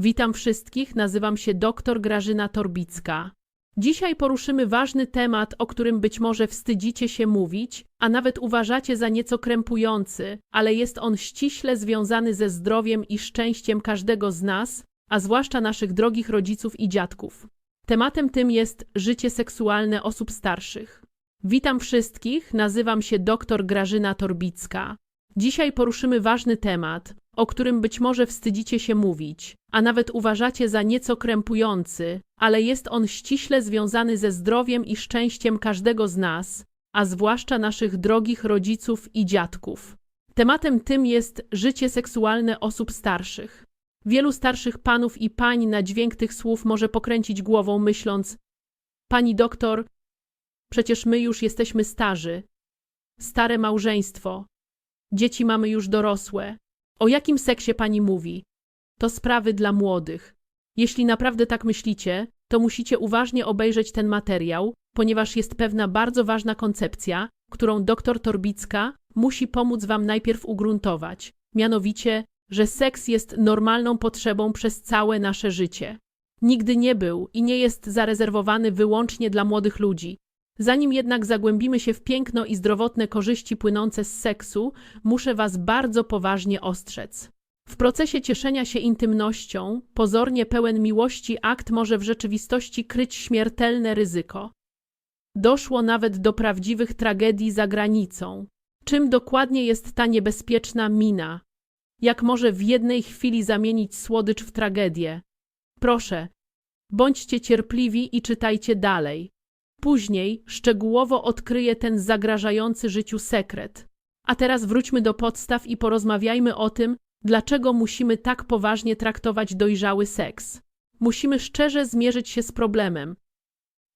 Witam wszystkich, nazywam się dr Grażyna Torbicka. Dzisiaj poruszymy ważny temat, o którym być może wstydzicie się mówić, a nawet uważacie za nieco krępujący, ale jest on ściśle związany ze zdrowiem i szczęściem każdego z nas, a zwłaszcza naszych drogich rodziców i dziadków. Tematem tym jest życie seksualne osób starszych. Witam wszystkich, nazywam się dr Grażyna Torbicka. Dzisiaj poruszymy ważny temat, o którym być może wstydzicie się mówić, a nawet uważacie za nieco krępujący, ale jest on ściśle związany ze zdrowiem i szczęściem każdego z nas, a zwłaszcza naszych drogich rodziców i dziadków. Tematem tym jest życie seksualne osób starszych. Wielu starszych panów i pań na dźwięk tych słów może pokręcić głową, myśląc: Pani doktor, przecież my już jesteśmy starzy, stare małżeństwo, dzieci mamy już dorosłe. O jakim seksie pani mówi? To sprawy dla młodych. Jeśli naprawdę tak myślicie, to musicie uważnie obejrzeć ten materiał, ponieważ jest pewna bardzo ważna koncepcja, którą dr Torbicka musi pomóc wam najpierw ugruntować. Mianowicie, że seks jest normalną potrzebą przez całe nasze życie. Nigdy nie był i nie jest zarezerwowany wyłącznie dla młodych ludzi. Zanim jednak zagłębimy się w piękno i zdrowotne korzyści płynące z seksu, muszę Was bardzo poważnie ostrzec. W procesie cieszenia się intymnością, pozornie pełen miłości akt może w rzeczywistości kryć śmiertelne ryzyko. Doszło nawet do prawdziwych tragedii za granicą. Czym dokładnie jest ta niebezpieczna mina? Jak może w jednej chwili zamienić słodycz w tragedię? Proszę, bądźcie cierpliwi i czytajcie dalej. Później szczegółowo odkryję ten zagrażający życiu sekret. A teraz wróćmy do podstaw i porozmawiajmy o tym, dlaczego musimy tak poważnie traktować dojrzały seks. Musimy szczerze zmierzyć się z problemem.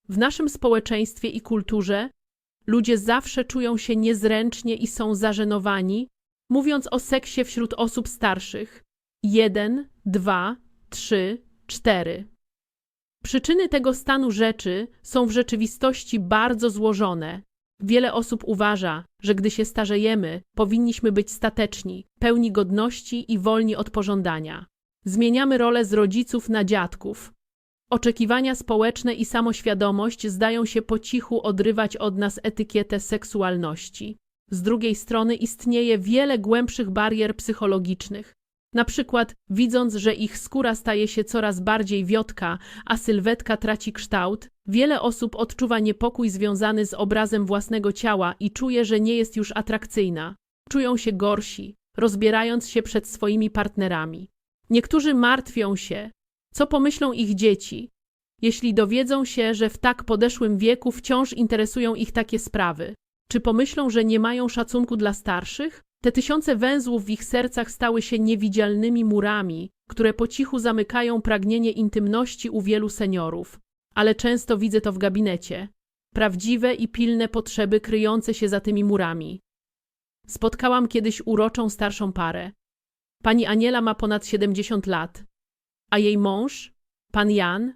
W naszym społeczeństwie i kulturze ludzie zawsze czują się niezręcznie i są zażenowani, mówiąc o seksie wśród osób starszych. Jeden, dwa, trzy, cztery. Przyczyny tego stanu rzeczy są w rzeczywistości bardzo złożone. Wiele osób uważa, że gdy się starzejemy, powinniśmy być stateczni, pełni godności i wolni od pożądania. Zmieniamy rolę z rodziców na dziadków. Oczekiwania społeczne i samoświadomość zdają się po cichu odrywać od nas etykietę seksualności. Z drugiej strony istnieje wiele głębszych barier psychologicznych, na przykład, widząc, że ich skóra staje się coraz bardziej wiotka, a sylwetka traci kształt, wiele osób odczuwa niepokój związany z obrazem własnego ciała i czuje, że nie jest już atrakcyjna. Czują się gorsi, rozbierając się przed swoimi partnerami. Niektórzy martwią się, co pomyślą ich dzieci, jeśli dowiedzą się, że w tak podeszłym wieku wciąż interesują ich takie sprawy. Czy pomyślą, że nie mają szacunku dla starszych? Te tysiące węzłów w ich sercach stały się niewidzialnymi murami, które po cichu zamykają pragnienie intymności u wielu seniorów. Ale często widzę to w gabinecie. Prawdziwe i pilne potrzeby kryjące się za tymi murami. Spotkałam kiedyś uroczą starszą parę. Pani Aniela ma ponad 70 lat, a jej mąż, pan Jan,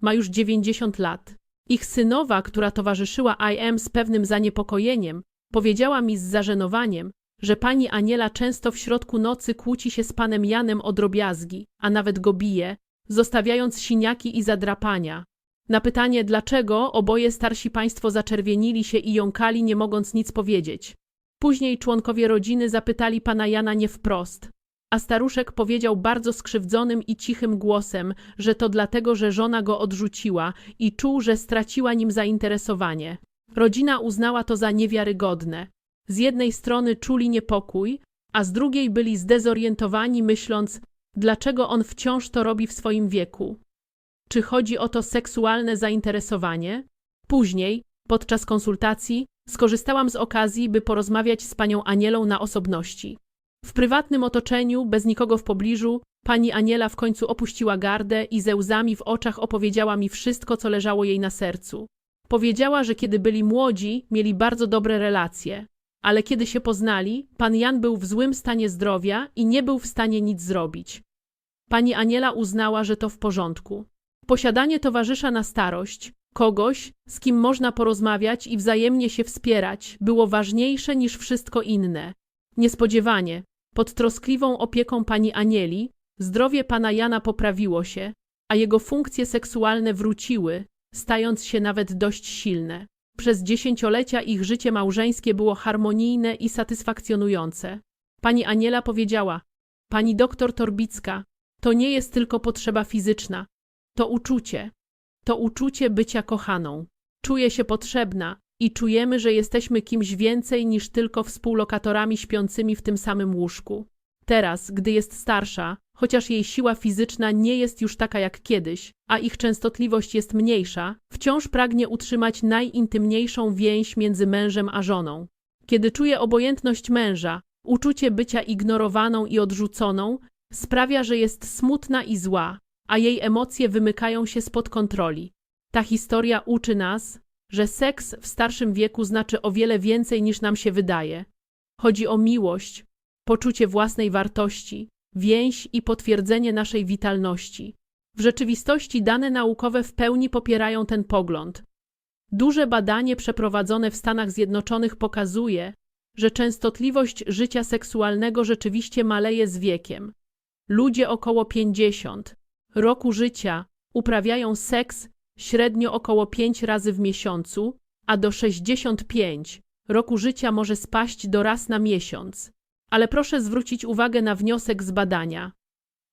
ma już 90 lat. Ich synowa, która towarzyszyła IM z pewnym zaniepokojeniem, powiedziała mi z zażenowaniem, że pani Aniela często w środku nocy kłóci się z panem Janem o drobiazgi, a nawet go bije, zostawiając siniaki i zadrapania. Na pytanie, dlaczego oboje starsi państwo zaczerwienili się i jąkali, nie mogąc nic powiedzieć. Później członkowie rodziny zapytali pana Jana nie wprost, a staruszek powiedział bardzo skrzywdzonym i cichym głosem, że to dlatego, że żona go odrzuciła i czuł, że straciła nim zainteresowanie. Rodzina uznała to za niewiarygodne. Z jednej strony czuli niepokój, a z drugiej byli zdezorientowani, myśląc, dlaczego on wciąż to robi w swoim wieku. Czy chodzi o to seksualne zainteresowanie? Później, podczas konsultacji, skorzystałam z okazji, by porozmawiać z panią Anielą na osobności. W prywatnym otoczeniu, bez nikogo w pobliżu, pani Aniela w końcu opuściła gardę i ze łzami w oczach opowiedziała mi wszystko, co leżało jej na sercu. Powiedziała, że kiedy byli młodzi, mieli bardzo dobre relacje, ale kiedy się poznali, pan Jan był w złym stanie zdrowia i nie był w stanie nic zrobić. Pani Aniela uznała, że to w porządku. Posiadanie towarzysza na starość, kogoś, z kim można porozmawiać i wzajemnie się wspierać, było ważniejsze niż wszystko inne. Niespodziewanie, pod troskliwą opieką pani Anieli, Zdrowie pana Jana poprawiło się, a jego funkcje seksualne wróciły, stając się nawet dość silne. Przez dziesięciolecia ich życie małżeńskie było harmonijne i satysfakcjonujące. Pani Aniela powiedziała: Pani doktor Torbicka, to nie jest tylko potrzeba fizyczna, to uczucie. To uczucie bycia kochaną. Czuję się potrzebna i czujemy, że jesteśmy kimś więcej niż tylko współlokatorami śpiącymi w tym samym łóżku. Teraz, gdy jest starsza, chociaż jej siła fizyczna nie jest już taka jak kiedyś, a ich częstotliwość jest mniejsza, wciąż pragnie utrzymać najintymniejszą więź między mężem a żoną. Kiedy czuje obojętność męża, uczucie bycia ignorowaną i odrzuconą sprawia, że jest smutna i zła, a jej emocje wymykają się spod kontroli. Ta historia uczy nas, że seks w starszym wieku znaczy o wiele więcej niż nam się wydaje. Chodzi o miłość, poczucie własnej wartości, więź i potwierdzenie naszej witalności. W rzeczywistości dane naukowe w pełni popierają ten pogląd. Duże badanie przeprowadzone w Stanach Zjednoczonych pokazuje, że częstotliwość życia seksualnego rzeczywiście maleje z wiekiem. Ludzie około 50 roku życia uprawiają seks średnio około 5 razy w miesiącu, a do 65 roku życia może spaść do raz na miesiąc. Ale proszę zwrócić uwagę na wniosek z badania.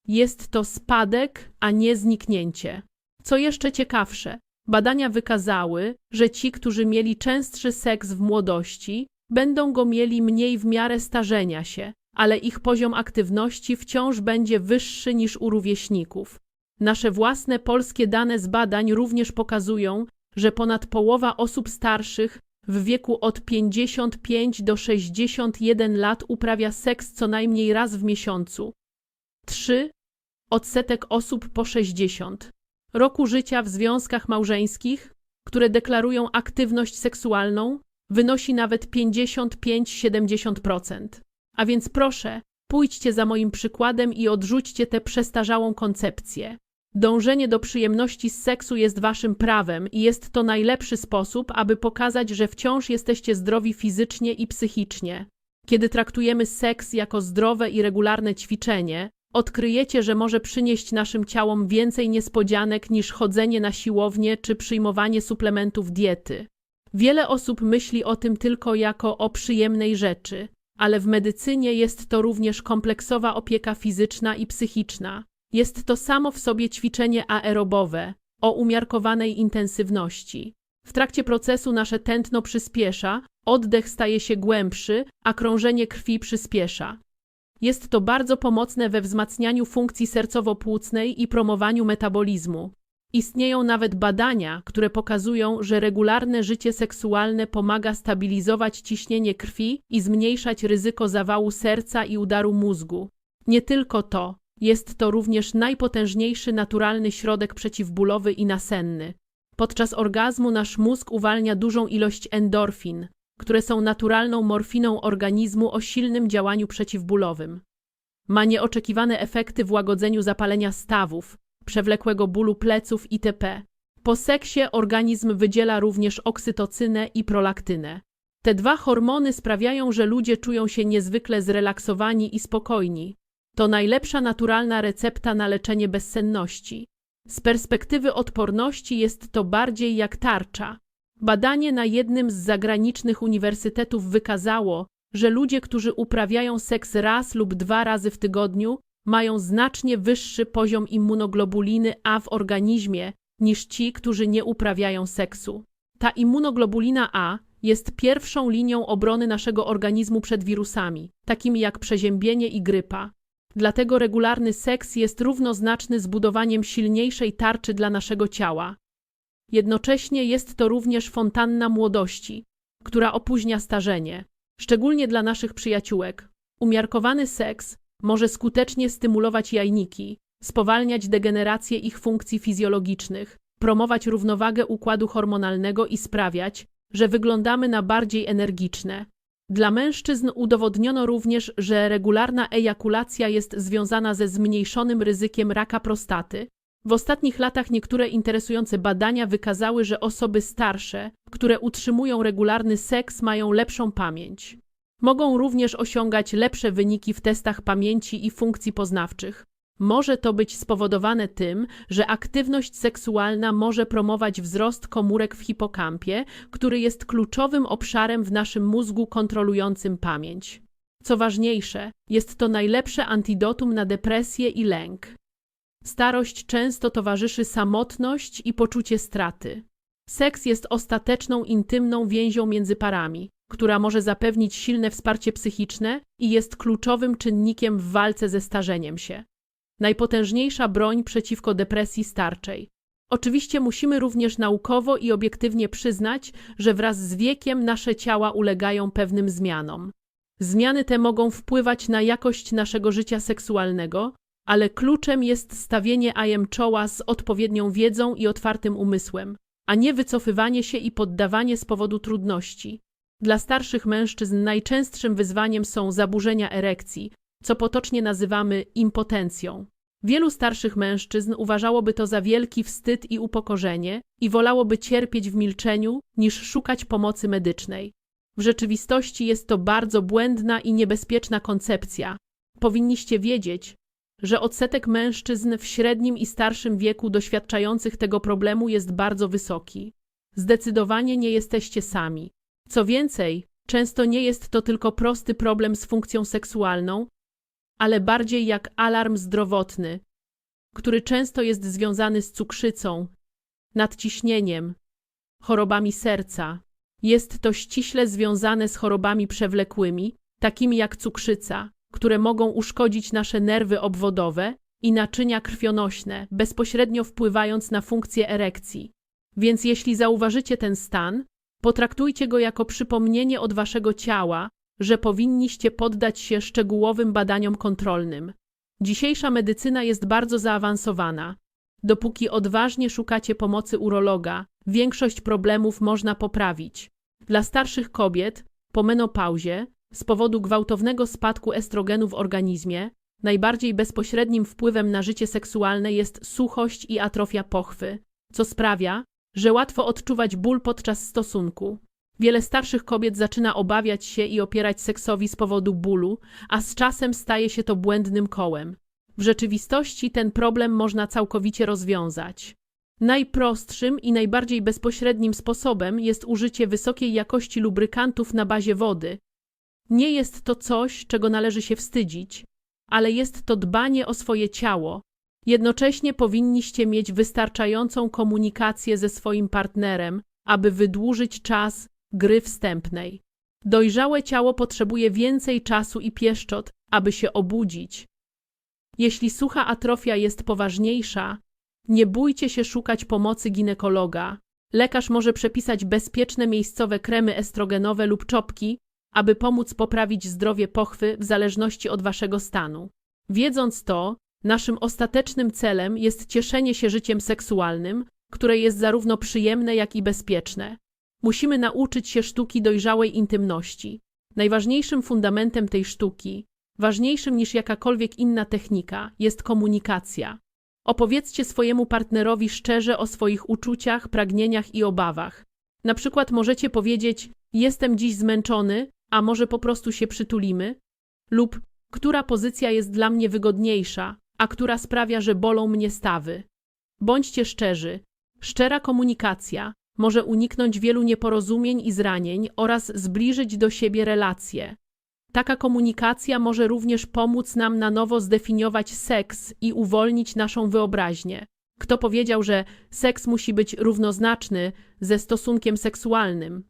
Jest to spadek, a nie zniknięcie. Co jeszcze ciekawsze, badania wykazały, że ci, którzy mieli częstszy seks w młodości, będą go mieli mniej w miarę starzenia się, ale ich poziom aktywności wciąż będzie wyższy niż u rówieśników. Nasze własne polskie dane z badań również pokazują, że ponad połowa osób starszych w wieku od 55 do 61 lat uprawia seks co najmniej raz w miesiącu. 3. Odsetek osób po 60 roku życia w związkach małżeńskich, które deklarują aktywność seksualną, wynosi nawet 55-70%. A więc proszę, pójdźcie za moim przykładem i odrzućcie tę przestarzałą koncepcję. Dążenie do przyjemności z seksu jest waszym prawem i jest to najlepszy sposób, aby pokazać, że wciąż jesteście zdrowi fizycznie i psychicznie. Kiedy traktujemy seks jako zdrowe i regularne ćwiczenie, odkryjecie, że może przynieść naszym ciałom więcej niespodzianek niż chodzenie na siłownię czy przyjmowanie suplementów diety. Wiele osób myśli o tym tylko jako o przyjemnej rzeczy, ale w medycynie jest to również kompleksowa opieka fizyczna i psychiczna. Jest to samo w sobie ćwiczenie aerobowe o umiarkowanej intensywności. W trakcie procesu nasze tętno przyspiesza, oddech staje się głębszy, a krążenie krwi przyspiesza. Jest to bardzo pomocne we wzmacnianiu funkcji sercowo-płucnej i promowaniu metabolizmu. Istnieją nawet badania, które pokazują, że regularne życie seksualne pomaga stabilizować ciśnienie krwi i zmniejszać ryzyko zawału serca i udaru mózgu. Nie tylko to, jest to również najpotężniejszy naturalny środek przeciwbólowy i nasenny. Podczas orgazmu nasz mózg uwalnia dużą ilość endorfin, które są naturalną morfiną organizmu o silnym działaniu przeciwbólowym. Ma nieoczekiwane efekty w łagodzeniu zapalenia stawów, przewlekłego bólu pleców itp. Po seksie organizm wydziela również oksytocynę i prolaktynę. Te dwa hormony sprawiają, że ludzie czują się niezwykle zrelaksowani i spokojni. To najlepsza naturalna recepta na leczenie bezsenności. Z perspektywy odporności jest to bardziej jak tarcza. Badanie na jednym z zagranicznych uniwersytetów wykazało, że ludzie, którzy uprawiają seks raz lub dwa razy w tygodniu, mają znacznie wyższy poziom immunoglobuliny A w organizmie niż ci, którzy nie uprawiają seksu. Ta immunoglobulina A jest pierwszą linią obrony naszego organizmu przed wirusami, takimi jak przeziębienie i grypa. Dlatego regularny seks jest równoznaczny z budowaniem silniejszej tarczy dla naszego ciała. Jednocześnie jest to również fontanna młodości, która opóźnia starzenie, szczególnie dla naszych przyjaciółek. Umiarkowany seks może skutecznie stymulować jajniki, spowalniać degenerację ich funkcji fizjologicznych, promować równowagę układu hormonalnego i sprawiać, że wyglądamy na bardziej energiczne. Dla mężczyzn udowodniono również, że regularna ejakulacja jest związana ze zmniejszonym ryzykiem raka prostaty. W ostatnich latach niektóre interesujące badania wykazały, że osoby starsze, które utrzymują regularny seks, mają lepszą pamięć. Mogą również osiągać lepsze wyniki w testach pamięci i funkcji poznawczych. Może to być spowodowane tym, że aktywność seksualna może promować wzrost komórek w hipokampie, który jest kluczowym obszarem w naszym mózgu kontrolującym pamięć. Co ważniejsze, jest to najlepsze antidotum na depresję i lęk. Starość często towarzyszy samotność i poczucie straty. Seks jest ostateczną intymną więzią między parami, która może zapewnić silne wsparcie psychiczne i jest kluczowym czynnikiem w walce ze starzeniem się. Najpotężniejsza broń przeciwko depresji starczej. Oczywiście musimy również naukowo i obiektywnie przyznać, że wraz z wiekiem nasze ciała ulegają pewnym zmianom. Zmiany te mogą wpływać na jakość naszego życia seksualnego, ale kluczem jest stawienie ajem czoła z odpowiednią wiedzą i otwartym umysłem, a nie wycofywanie się i poddawanie z powodu trudności. Dla starszych mężczyzn najczęstszym wyzwaniem są zaburzenia erekcji, co potocznie nazywamy impotencją. Wielu starszych mężczyzn uważałoby to za wielki wstyd i upokorzenie i wolałoby cierpieć w milczeniu niż szukać pomocy medycznej. W rzeczywistości jest to bardzo błędna i niebezpieczna koncepcja. Powinniście wiedzieć, że odsetek mężczyzn w średnim i starszym wieku doświadczających tego problemu jest bardzo wysoki. Zdecydowanie nie jesteście sami. Co więcej, często nie jest to tylko prosty problem z funkcją seksualną, ale bardziej jak alarm zdrowotny, który często jest związany z cukrzycą, nadciśnieniem, chorobami serca. Jest to ściśle związane z chorobami przewlekłymi, takimi jak cukrzyca, które mogą uszkodzić nasze nerwy obwodowe i naczynia krwionośne, bezpośrednio wpływając na funkcję erekcji. Więc jeśli zauważycie ten stan, potraktujcie go jako przypomnienie od waszego ciała, że powinniście poddać się szczegółowym badaniom kontrolnym. Dzisiejsza medycyna jest bardzo zaawansowana. Dopóki odważnie szukacie pomocy urologa, większość problemów można poprawić. Dla starszych kobiet, po menopauzie, z powodu gwałtownego spadku estrogenu w organizmie, najbardziej bezpośrednim wpływem na życie seksualne jest suchość i atrofia pochwy, co sprawia, że łatwo odczuwać ból podczas stosunku. Wiele starszych kobiet zaczyna obawiać się i opierać seksowi z powodu bólu, a z czasem staje się to błędnym kołem. W rzeczywistości ten problem można całkowicie rozwiązać. Najprostszym i najbardziej bezpośrednim sposobem jest użycie wysokiej jakości lubrykantów na bazie wody. Nie jest to coś, czego należy się wstydzić, ale jest to dbanie o swoje ciało. Jednocześnie powinniście mieć wystarczającą komunikację ze swoim partnerem, aby wydłużyć czas gry wstępnej. Dojrzałe ciało potrzebuje więcej czasu i pieszczot, aby się obudzić. Jeśli sucha atrofia jest poważniejsza, nie bójcie się szukać pomocy ginekologa. Lekarz może przepisać bezpieczne miejscowe kremy estrogenowe lub czopki, aby pomóc poprawić zdrowie pochwy w zależności od waszego stanu. Wiedząc to, naszym ostatecznym celem jest cieszenie się życiem seksualnym, które jest zarówno przyjemne, jak i bezpieczne. Musimy nauczyć się sztuki dojrzałej intymności. Najważniejszym fundamentem tej sztuki, ważniejszym niż jakakolwiek inna technika, jest komunikacja. Opowiedzcie swojemu partnerowi szczerze o swoich uczuciach, pragnieniach i obawach. Na przykład możecie powiedzieć: Jestem dziś zmęczony, a może po prostu się przytulimy? Lub która pozycja jest dla mnie wygodniejsza, a która sprawia, że bolą mnie stawy? Bądźcie szczerzy. Szczera komunikacja może uniknąć wielu nieporozumień i zranień oraz zbliżyć do siebie relacje. Taka komunikacja może również pomóc nam na nowo zdefiniować seks i uwolnić naszą wyobraźnię. Kto powiedział, że seks musi być równoznaczny ze stosunkiem seksualnym?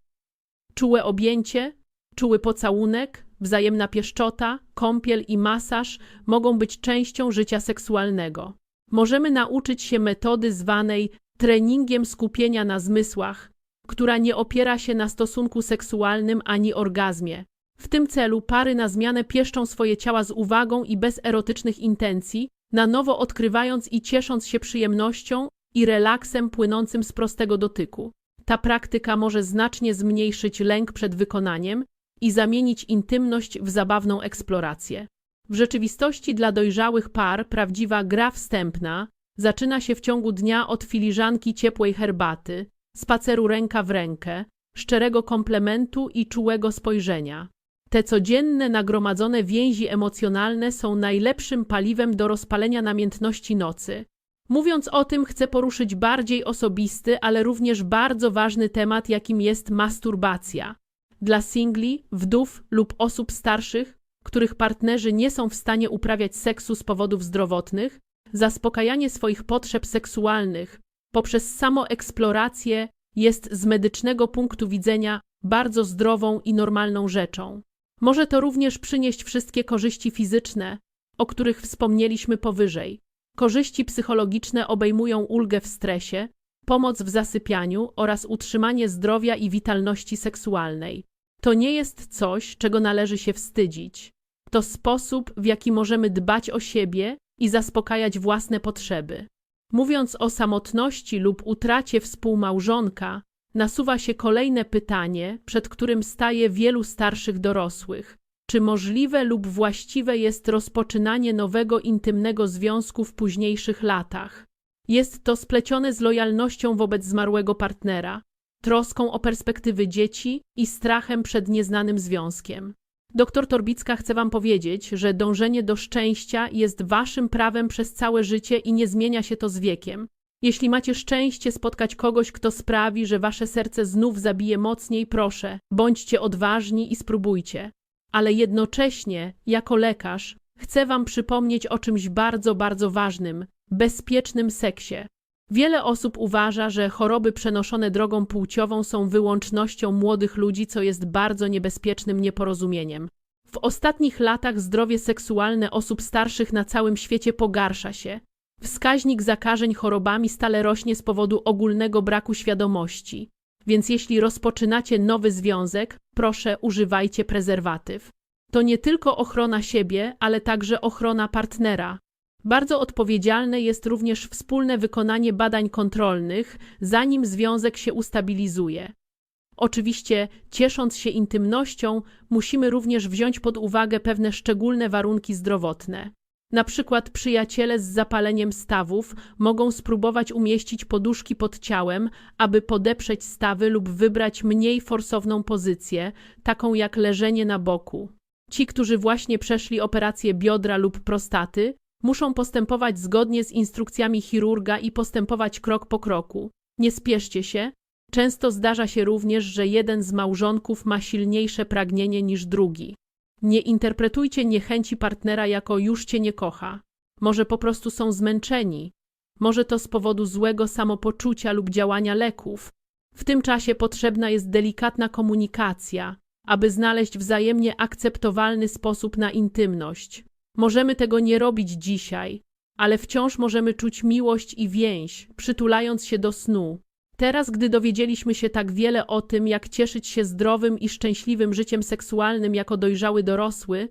Czułe objęcie, czuły pocałunek, wzajemna pieszczota, kąpiel i masaż mogą być częścią życia seksualnego. Możemy nauczyć się metody zwanej treningiem skupienia na zmysłach, która nie opiera się na stosunku seksualnym ani orgazmie. W tym celu pary na zmianę pieszczą swoje ciała z uwagą i bez erotycznych intencji, na nowo odkrywając i ciesząc się przyjemnością i relaksem płynącym z prostego dotyku. Ta praktyka może znacznie zmniejszyć lęk przed wykonaniem i zamienić intymność w zabawną eksplorację. W rzeczywistości dla dojrzałych par prawdziwa gra wstępna zaczyna się w ciągu dnia od filiżanki ciepłej herbaty, spaceru ręka w rękę, szczerego komplementu i czułego spojrzenia. Te codzienne nagromadzone więzi emocjonalne są najlepszym paliwem do rozpalenia namiętności nocy. Mówiąc o tym, chcę poruszyć bardziej osobisty, ale również bardzo ważny temat, jakim jest masturbacja. Dla singli, wdów lub osób starszych, których partnerzy nie są w stanie uprawiać seksu z powodów zdrowotnych, zaspokajanie swoich potrzeb seksualnych poprzez samoeksplorację jest z medycznego punktu widzenia bardzo zdrową i normalną rzeczą. Może to również przynieść wszystkie korzyści fizyczne, o których wspomnieliśmy powyżej. Korzyści psychologiczne obejmują ulgę w stresie, pomoc w zasypianiu oraz utrzymanie zdrowia i witalności seksualnej. To nie jest coś, czego należy się wstydzić. To sposób, w jaki możemy dbać o siebie i zaspokajać własne potrzeby. Mówiąc o samotności lub utracie współmałżonka, nasuwa się kolejne pytanie, przed którym staje wielu starszych dorosłych. Czy możliwe lub właściwe jest rozpoczynanie nowego intymnego związku w późniejszych latach? Jest to splecione z lojalnością wobec zmarłego partnera, troską o perspektywy dzieci i strachem przed nieznanym związkiem. Doktor Torbicka chce Wam powiedzieć, że dążenie do szczęścia jest Waszym prawem przez całe życie i nie zmienia się to z wiekiem. Jeśli macie szczęście spotkać kogoś, kto sprawi, że Wasze serce znów zabije mocniej, proszę, bądźcie odważni i spróbujcie. Ale jednocześnie, jako lekarz, chcę Wam przypomnieć o czymś bardzo, bardzo ważnym bezpiecznym seksie. Wiele osób uważa, że choroby przenoszone drogą płciową są wyłącznością młodych ludzi, co jest bardzo niebezpiecznym nieporozumieniem. W ostatnich latach zdrowie seksualne osób starszych na całym świecie pogarsza się. Wskaźnik zakażeń chorobami stale rośnie z powodu ogólnego braku świadomości. Więc jeśli rozpoczynacie nowy związek, proszę używajcie prezerwatyw. To nie tylko ochrona siebie, ale także ochrona partnera. Bardzo odpowiedzialne jest również wspólne wykonanie badań kontrolnych, zanim związek się ustabilizuje. Oczywiście, ciesząc się intymnością, musimy również wziąć pod uwagę pewne szczególne warunki zdrowotne. Na przykład przyjaciele z zapaleniem stawów mogą spróbować umieścić poduszki pod ciałem, aby podeprzeć stawy lub wybrać mniej forsowną pozycję, taką jak leżenie na boku. Ci, którzy właśnie przeszli operację biodra lub prostaty, Muszą postępować zgodnie z instrukcjami chirurga i postępować krok po kroku. Nie spieszcie się. Często zdarza się również, że jeden z małżonków ma silniejsze pragnienie niż drugi. Nie interpretujcie niechęci partnera jako już cię nie kocha. Może po prostu są zmęczeni. Może to z powodu złego samopoczucia lub działania leków. W tym czasie potrzebna jest delikatna komunikacja, aby znaleźć wzajemnie akceptowalny sposób na intymność. Możemy tego nie robić dzisiaj, ale wciąż możemy czuć miłość i więź, przytulając się do snu. Teraz, gdy dowiedzieliśmy się tak wiele o tym, jak cieszyć się zdrowym i szczęśliwym życiem seksualnym jako dojrzały dorosły,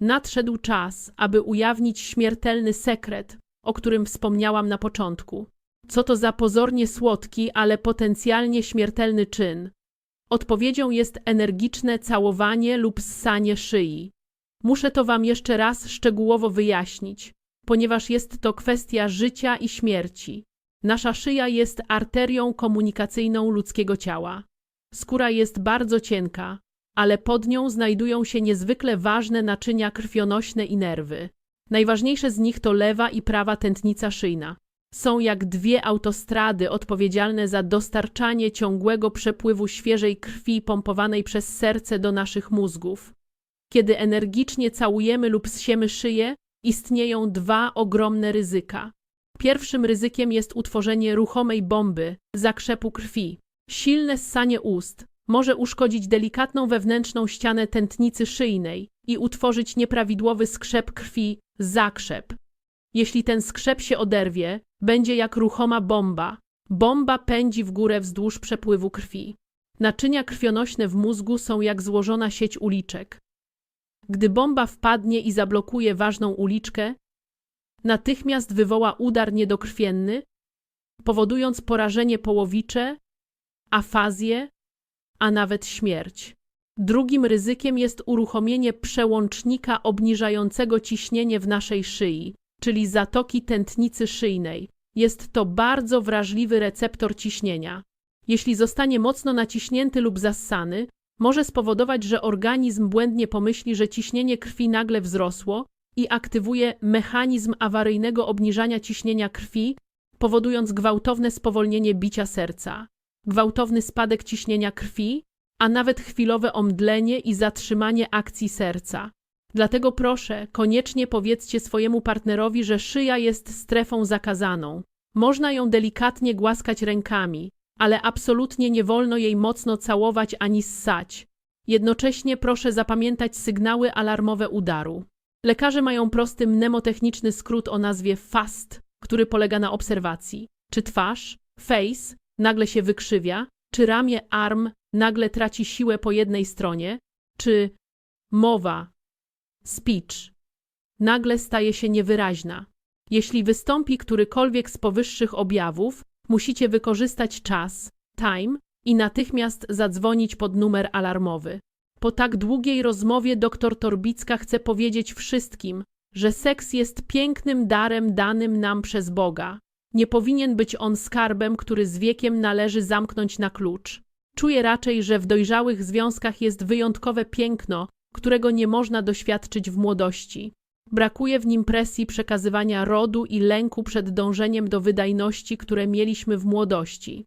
nadszedł czas, aby ujawnić śmiertelny sekret, o którym wspomniałam na początku. Co to za pozornie słodki, ale potencjalnie śmiertelny czyn? Odpowiedzią jest energiczne całowanie lub ssanie szyi. Muszę to Wam jeszcze raz szczegółowo wyjaśnić, ponieważ jest to kwestia życia i śmierci. Nasza szyja jest arterią komunikacyjną ludzkiego ciała. Skóra jest bardzo cienka, ale pod nią znajdują się niezwykle ważne naczynia krwionośne i nerwy. Najważniejsze z nich to lewa i prawa tętnica szyjna. Są jak dwie autostrady odpowiedzialne za dostarczanie ciągłego przepływu świeżej krwi pompowanej przez serce do naszych mózgów. Kiedy energicznie całujemy lub zsiemy szyję, istnieją dwa ogromne ryzyka. Pierwszym ryzykiem jest utworzenie ruchomej bomby, zakrzepu krwi. Silne ssanie ust może uszkodzić delikatną wewnętrzną ścianę tętnicy szyjnej i utworzyć nieprawidłowy skrzep krwi, zakrzep. Jeśli ten skrzep się oderwie, będzie jak ruchoma bomba. Bomba pędzi w górę wzdłuż przepływu krwi. Naczynia krwionośne w mózgu są jak złożona sieć uliczek. Gdy bomba wpadnie i zablokuje ważną uliczkę, natychmiast wywoła udar niedokrwienny, powodując porażenie połowicze, afazję, a nawet śmierć. Drugim ryzykiem jest uruchomienie przełącznika obniżającego ciśnienie w naszej szyi, czyli zatoki tętnicy szyjnej. Jest to bardzo wrażliwy receptor ciśnienia. Jeśli zostanie mocno naciśnięty lub zassany, może spowodować, że organizm błędnie pomyśli, że ciśnienie krwi nagle wzrosło i aktywuje mechanizm awaryjnego obniżania ciśnienia krwi, powodując gwałtowne spowolnienie bicia serca, gwałtowny spadek ciśnienia krwi, a nawet chwilowe omdlenie i zatrzymanie akcji serca. Dlatego proszę, koniecznie powiedzcie swojemu partnerowi, że szyja jest strefą zakazaną. Można ją delikatnie głaskać rękami, ale absolutnie nie wolno jej mocno całować ani ssać. Jednocześnie proszę zapamiętać sygnały alarmowe udaru. Lekarze mają prosty mnemotechniczny skrót o nazwie FAST, który polega na obserwacji. Czy twarz, face, nagle się wykrzywia, czy ramię, arm, nagle traci siłę po jednej stronie, czy mowa, speech, nagle staje się niewyraźna. Jeśli wystąpi którykolwiek z powyższych objawów, musicie wykorzystać czas, time i natychmiast zadzwonić pod numer alarmowy. Po tak długiej rozmowie dr Torbicka chce powiedzieć wszystkim, że seks jest pięknym darem danym nam przez Boga. Nie powinien być on skarbem, który z wiekiem należy zamknąć na klucz. Czuję raczej, że w dojrzałych związkach jest wyjątkowe piękno, którego nie można doświadczyć w młodości. Brakuje w nim presji przekazywania rodu i lęku przed dążeniem do wydajności, które mieliśmy w młodości.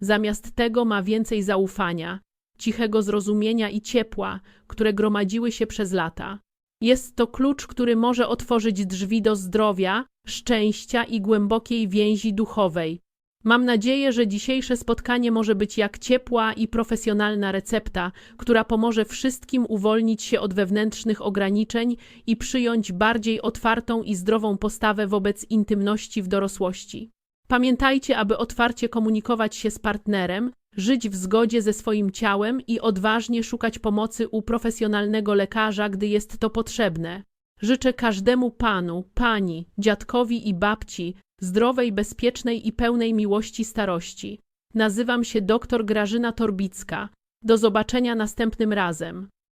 Zamiast tego ma więcej zaufania, cichego zrozumienia i ciepła, które gromadziły się przez lata. Jest to klucz, który może otworzyć drzwi do zdrowia, szczęścia i głębokiej więzi duchowej. Mam nadzieję, że dzisiejsze spotkanie może być jak ciepła i profesjonalna recepta, która pomoże wszystkim uwolnić się od wewnętrznych ograniczeń i przyjąć bardziej otwartą i zdrową postawę wobec intymności w dorosłości. Pamiętajcie, aby otwarcie komunikować się z partnerem, żyć w zgodzie ze swoim ciałem i odważnie szukać pomocy u profesjonalnego lekarza, gdy jest to potrzebne. Życzę każdemu panu, pani, dziadkowi i babci zdrowej, bezpiecznej i pełnej miłości starości. Nazywam się dr Grażyna Torbicka. Do zobaczenia następnym razem.